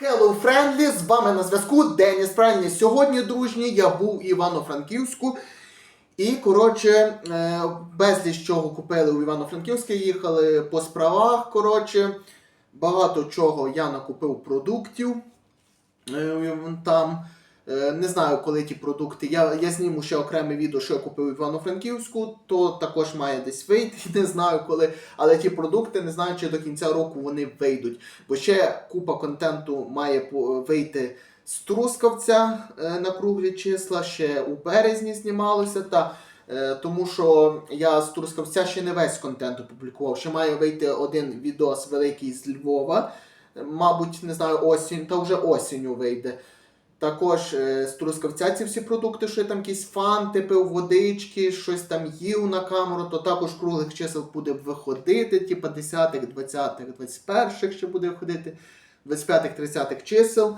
Hello Friendly, з вами на зв'язку Деніс Правильний. Сьогодні, дружні, я був у Івано-Франківську. І, коротше, е, безліч чого купили у Івано-Франківську, їхали по справах. Коротше, багато чого я накупив продуктів е, там. Е, Не знаю, коли ті продукти. Я, я зніму ще окреме відео, що я купив Івано-Франківську, то також має десь вийти, не знаю коли. Але ті продукти не знаю, чи до кінця року вони вийдуть. Бо ще купа контенту має вийти з Трускавця е, на круглі числа, ще у березні знімалося. Та, е, тому що я з Трускавця ще не весь контент опублікував. Ще має вийти один відос великий з Львова. Мабуть, не знаю, осінь, та вже осінню вийде. Також е, з Трускавця ці всі продукти, що я там якісь фанти пив, водички, щось там їв на камеру, то також круглих чисел буде виходити, типа 10-х, 20-х, 21-х ще буде виходити, 25-х, 30-х чисел.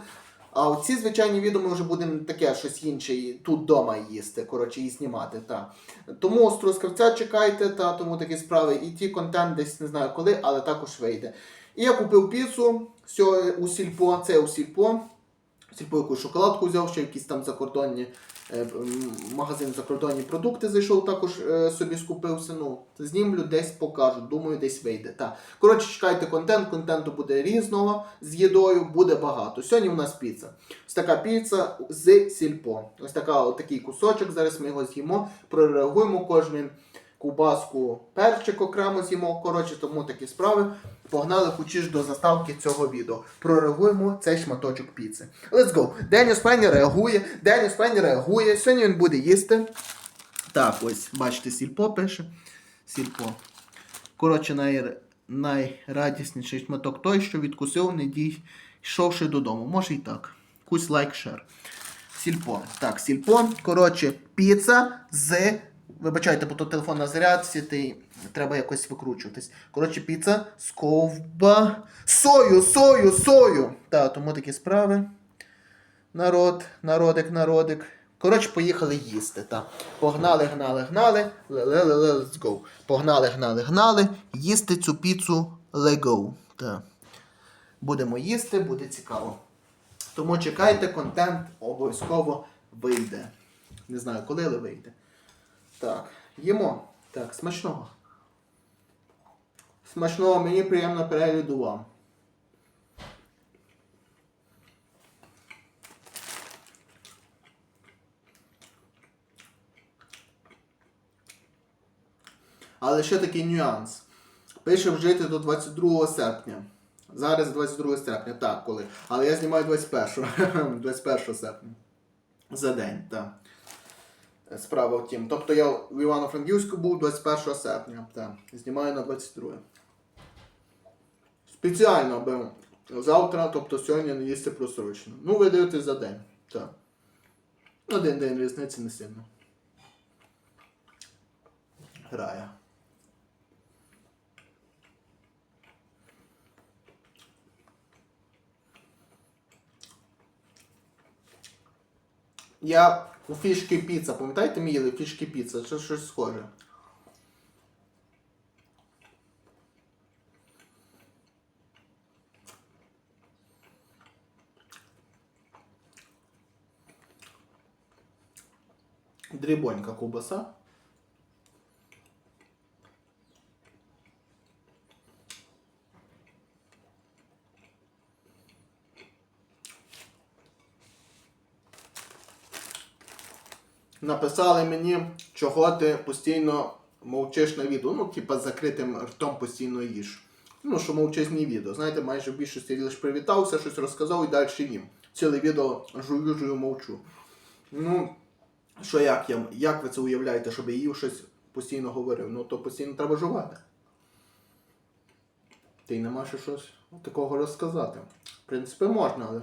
А оці звичайні відео ми вже будемо таке щось інше тут вдома їсти, коротше, і знімати. Та. Тому з Трускавця чекайте, та, тому такі справи. І ті контент десь не знаю коли, але також вийде. І я купив піцу сьо- у Сільпо, це у Сільпо. Сільпо якусь шоколадку взяв, ще якісь там закордонні е, магазин закордонні продукти зайшов, також е, собі скупився. Ну, знімлю, десь покажу. Думаю, десь вийде. Та. Коротше, чекайте контент, контенту буде різного з їдою, буде багато. Сьогодні у нас піца. Ось така піца з сільпо. Ось така, такий кусочок. Зараз ми його з'їмо, прореагуємо кожен ковбаску, перчик окремо з'їмо. Коротше, тому такі справи. Погнали хочеш до заставки цього відео. Прореагуємо цей шматочок піци. Let's go. Деніс Пенні реагує. Деніс Пенні реагує. Сьогодні він буде їсти. Так, ось, бачите, сільпо пише. Сільпо. Коротше, най... найрадісніший шматок той, що відкусив, не дійшовши додому. Може і так. Кусь лайк, шер. Сільпо. Так, сільпо. Коротше, піца з. Вибачайте, бо то телефон на зарядці, ти треба якось викручуватись. Коротше, піца з. Сою, сою, сою! Так, тому такі справи. Народ, народик, народик. Коротше, поїхали їсти. Та. Погнали, гнали, гнали. Ле-ле-ле-ле, let's go. Погнали, гнали, гнали. Їсти цю піцу лего. Та. Будемо їсти, буде цікаво. Тому чекайте, контент обов'язково вийде. Не знаю, коли, але вийде. Так, їмо. Так, смачного. Смачного, мені приємно перегляду вам. Але ще такий нюанс. Пише вжити до 22 серпня. Зараз 22 серпня, так, коли. Але я знімаю 21, 21 серпня. За день, так. Справа в тім. Тобто я в Івано-Франківську був 21 серпня. Так. Знімаю на 22. Спеціально, аби завтра, тобто сьогодні не їсти просрочено. Ну, ви дивитесь за день. Так. Один день різниці не сильно. Грає. Я у фішки піца, пам'ятаєте, ми їли фішки піца? Це щось схоже. Дрібонька ковбаса. Написали мені, чого ти постійно мовчиш на відео. Ну, типа з закритим ртом постійно їш. Ну, що мовчазні відео. Знаєте, майже в більшості лише привітався, щось розказав і далі їм. Ціле відео жую, жую, мовчу. Ну, що як я, як ви це уявляєте, щоб я їв щось постійно говорив? Ну, то постійно треба жувати. Ти й нема ще щось такого розказати. В принципі, можна, але.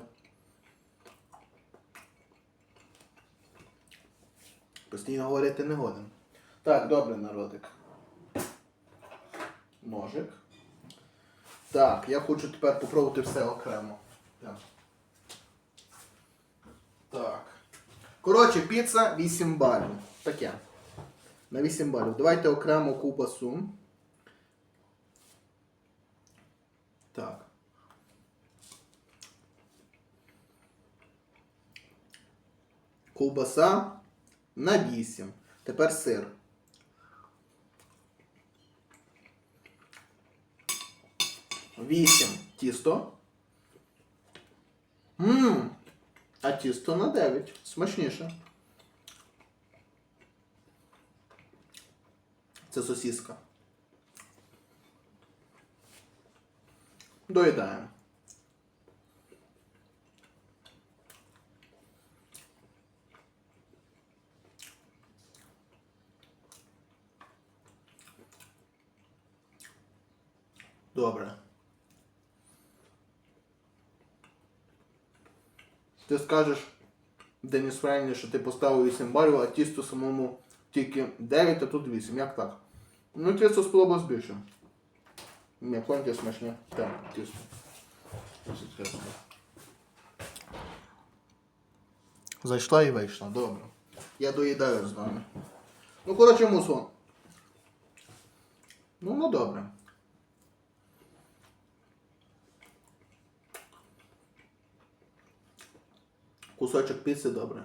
Постійно говорити не годен. Так, добре, народик. Ножик. Так, я хочу тепер попробувати все окремо. Так. Так. Коротше, піца 8 балів. Таке. На 8 балів. Давайте окремо кубасу. Так. Ковбаса на 8. Тепер сир. Вісім тісто. Ммм. А тісто на 9. Смачніше. Це сосіска. Доїдаємо. Добре. Ти скажеш, Деніс Фрейні, що ти поставив 8 балів, а тісто самому тільки 9, а тут 8. Як так? Ну, тісто сподобалось більше. Ні, коньки смачні. Так, тісто. Зайшла і вийшла, добре. Я доїдаю з вами. Ну, коротше, мусон. Ну, ну добре. Кусочок піци добре.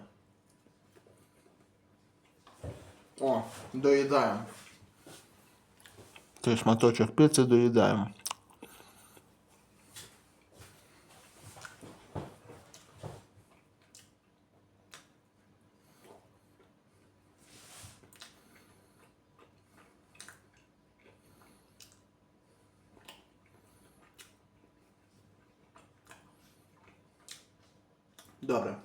О, доїдаємо. Той шматочок піци доїдаємо. Добре.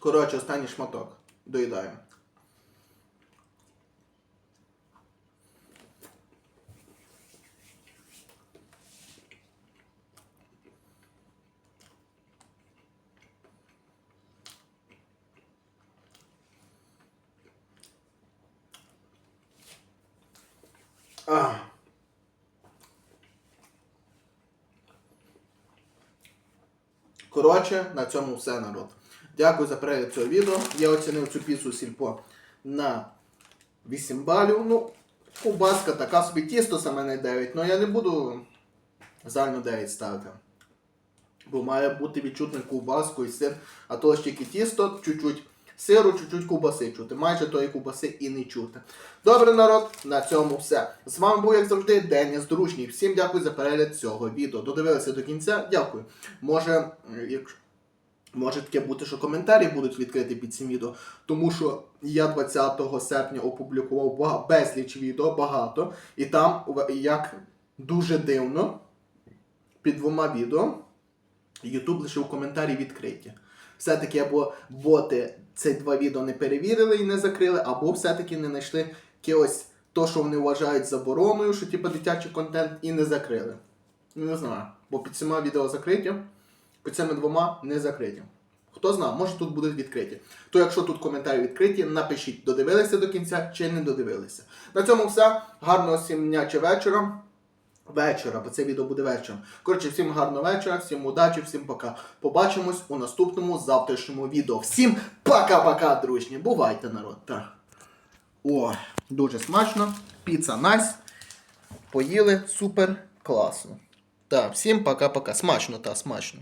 Коротше, останній шматок. Доїдаємо. А. Коротше, на цьому все, народ. Дякую за перегляд цього відео. Я оцінив цю піцу сільпо на 8 балів. Ну, ковбаска така собі тісто саме не 9, але я не буду загально 9 ставити. Бо має бути відчутне ковбаску і сир, а то ж тільки тісто, чуть-чуть сиру, чуть-чуть ковбаси чути. Майже тої ковбаси і не чути. Добре, народ, на цьому все. З вами був, як завжди, Деніс Дружній. Всім дякую за перегляд цього відео. Додивилися до кінця. Дякую. Може, якщо. Може таке бути, що коментарі будуть відкриті під цим відео, тому що я 20 серпня опублікував безліч відео, багато, і там, як дуже дивно, під двома відео YouTube лишив коментарі відкриті. Все-таки або боти ці два відео не перевірили і не закрили, або все-таки не знайшли якогось то, що вони вважають забороною, що типу дитячий контент, і не закрили. Не знаю, бо під цими відео закриті. Під цими двома не закриті. Хто знає, може тут будуть відкриті. То якщо тут коментарі відкриті, напишіть, додивилися до кінця чи не додивилися. На цьому все. Гарного всім дня чи вечора. Вечора, бо це відео буде вечором. Коротше, всім гарного вечора, всім удачі, всім пока. Побачимось у наступному завтрашньому відео. Всім пока-пока, дружні. Бувайте, народ. Так. О, дуже смачно. Піца найс. Поїли супер класно. Так, всім пока-пока. Смачно, та, смачно.